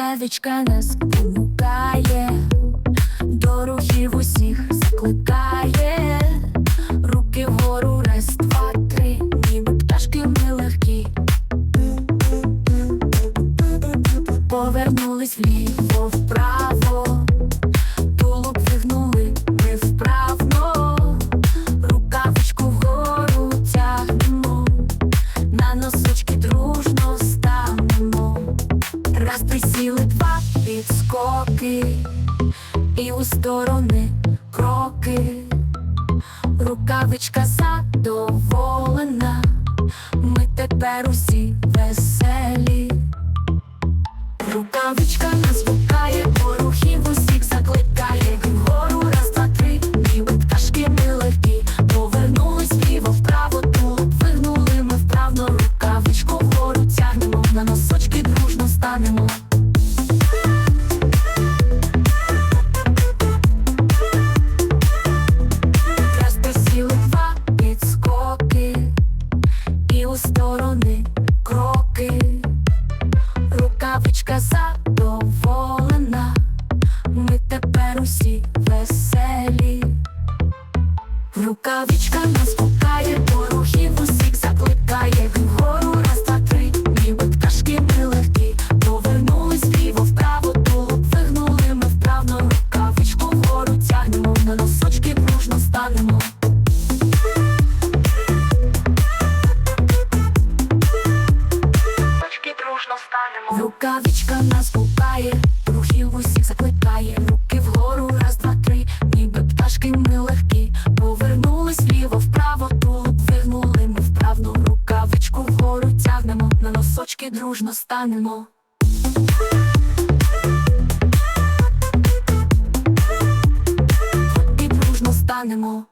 Рукавичка нас спонукає, до рухів усіх закликає, руки вгору, раз, два, три, ніби пташки ми легкі. Повернулись вліво, вправо, Раз присіли два підскоки, і у сторони кроки. Рукавичка задоволена, ми тепер усі веселі. Рукавичка на гукає, у сторони кроки. Рукавичка задоволена, ми тепер усі веселі. Рукавичка на носочки дружно станемо. І дружно станемо.